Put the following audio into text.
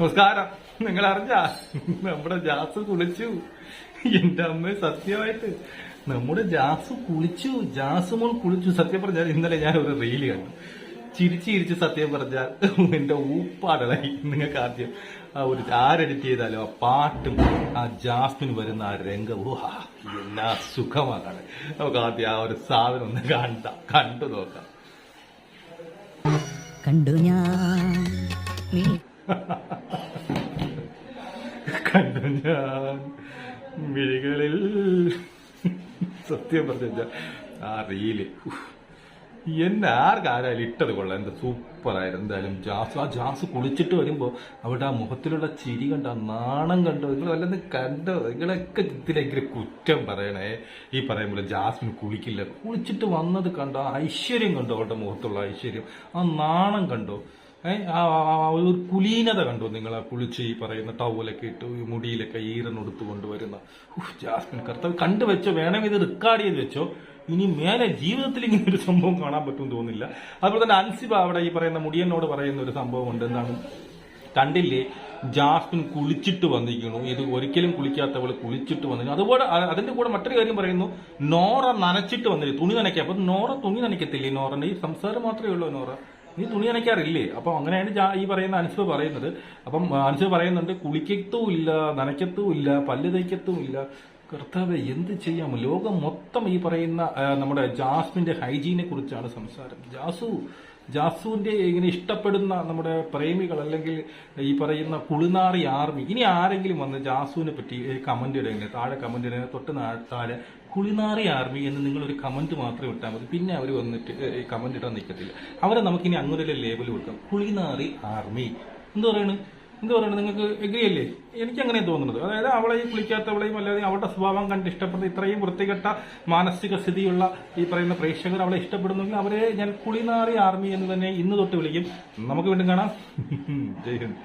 നമസ്കാരം. നിങ്ങൾ അറിഞ്ഞ നമ്മുടെ ജാസ് കുളിച്ചു. എന്റെ അമ്മ സത്യമായിട്ട്. നമ്മുടെ ജാസ് കുളിച്ചു. ജാസ് മോൾ കുളിച്ചു. സത്യം പറഞ്ഞാൽ ഇന്നലെ ഞാൻ ഒരു റീൽ കണ്ടു. ചിരിച്ച് ചിരിച്ച് സത്യം പറഞ്ഞാൽ എന്റെ ഊപ്പാടലായി. നിങ്ങൾക്ക് ആദ്യം ആ ഒരു ആരെഡിറ്റ് ചെയ്താലോ ആ പാട്ടും ആ ജാസ്മിന് വരുന്ന ആ രംഗവും എന്നാ സുഖമാണ് നമുക്ക് ആദ്യം ആ ഒരു സാധനം ഒന്ന് കണ്ട കണ്ടു നോക്കാം. കണ്ടു ഞാൻ. കണ്ടു ഞാൻ മിഴികളിൽ. സത്യം പറഞ്ഞ ആ റീൽ. എന്നെ ആർക്കാരായാലും ഇട്ടത് കൊള്ളാം. എന്താ സൂപ്പറായിരുന്നു എന്തായാലും ജാസ് ആ ജാസ് കുളിച്ചിട്ട് വരുമ്പോൾ അവിടെ ആ മുഖത്തിലുള്ള ചിരി കണ്ടോ നാണം കണ്ടോ നിങ്ങൾ വല്ലതും കണ്ടോ? നിങ്ങളൊക്കെ ഇതിലെങ്കിലും കുറ്റം പറയണേ? ഈ പറയുമ്പോൾ ജാസ്മിൻ കുളിക്കില്ല. കുളിച്ചിട്ട് വന്നത് കണ്ടോ? ഐശ്വര്യം കണ്ടോ? അവളുടെ മുഖത്തുള്ള ഐശ്വര്യം. ആ നാണം കണ്ടോ? ഒരു കുലീനത കണ്ടു നിങ്ങൾ ആ കുളിച്ച് ഈ പറയുന്ന ടവലൊക്കെ ഇട്ട് ഈ മുടിയിലൊക്കെ ഈരനൊടുത്ത് കൊണ്ടുവരുന്ന. ജാസ്മിൻ കർത്താവ് കണ്ടു വെച്ചോ വേണമെങ്കിൽ ഇത് റെക്കോർഡ് ചെയ്ത് വെച്ചോ. ഇനി മേലെ ജീവിതത്തിൽ ഇങ്ങനെ ഒരു സംഭവം കാണാൻ പറ്റുമെന്ന് തോന്നില്ല അതുപോലെ തന്നെ അൻസിബ അവിടെ ഈ പറയുന്ന മുടിയനോട് പറയുന്ന ഒരു സംഭവം ഉണ്ട്. എന്താണ്? കണ്ടില്ലേ? ജാസ്മിൻ കുളിച്ചിട്ട് വന്നിരിക്കുന്നു. ഇത് ഒരിക്കലും കുളിക്കാത്തവൾ കുളിച്ചിട്ട് വന്നിരിക്കുന്നു. അതുപോലെ അതിന്റെ കൂടെ മറ്റൊരു കാര്യം പറയുന്നു. നോറ നനച്ചിട്ട് വന്നിരിക്കും തുണി നനയ്ക്കുക അപ്പൊ നോറ തുണി നനയ്ക്കത്തില്ലേ നോറന്റെ? ഈ സംസാരം മാത്രമേ ഉള്ളൂ നോറ. നീ തുണി നനയ്ക്കാറില്ലേ അപ്പൊ അങ്ങനെയാണ് ഈ പറയുന്ന അനുസവ് പറയുന്നത്. അപ്പം അനുസവ് പറയുന്നുണ്ട് കുളിക്കത്തും ഇല്ല നനയ്ക്കത്തും ഇല്ല പല്ല് തയ്ക്കത്തും ഇല്ല. കർത്താവ് എന്ത് ചെയ്യാം? ലോകം മൊത്തം ഈ പറയുന്ന നമ്മുടെ ജാസ്മിന്റെ ഹൈജീനെ കുറിച്ചാണ് സംസാരം. ജാസു ജാസുവിന്റെ ഇങ്ങനെ ഇഷ്ടപ്പെടുന്ന നമ്മുടെ പ്രേമികൾ അല്ലെങ്കിൽ ഈ പറയുന്ന കുളിനാറി ആർമി ഇനി ആരെങ്കിലും വന്ന് ജാസുവിനെ പറ്റി കമന്റ് ഇടങ്ങനെ താഴെ കമന്റ് ഇടങ്ങനെ തൊട്ട് താഴെ കുളിനാറി ആർമി എന്ന് നിങ്ങൾ ഒരു കമന്റ് മാത്രം ഇട്ടാൽ മതി. പിന്നെ അവർ വന്നിട്ട് കമന്റ് ഇടാൻ നിൽക്കത്തില്ല അവരെ നമുക്കിനി അങ്ങനെ ഒരു ലേബൽ കൊടുക്കാം. കുളിനാറി ആർമി. എന്ത് പറയണ്? എന്ത് പറയുന്നത് നിങ്ങൾക്ക് എഗ്രി അല്ലേ? എനിക്ക് അങ്ങനെ തോന്നുന്നത്. അതായത് അവളെയും കുളിക്കാത്തവളെയും അല്ലാതെ അവളുടെ സ്വഭാവം കണ്ട് ഇഷ്ടപ്പെടുന്ന ഇത്രയും വൃത്തികെട്ട മാനസിക സ്ഥിതിയുള്ള ഈ പറയുന്ന പ്രേക്ഷകർ അവളെ ഇഷ്ടപ്പെടുന്നെങ്കിൽ അവരെ ഞാൻ കുളിനാറി ആർമി എന്ന് തന്നെ ഇന്ന് തൊട്ട് വിളിക്കും. നമുക്ക് വീണ്ടും കാണാം. ജയ് ഹിന്ദ്.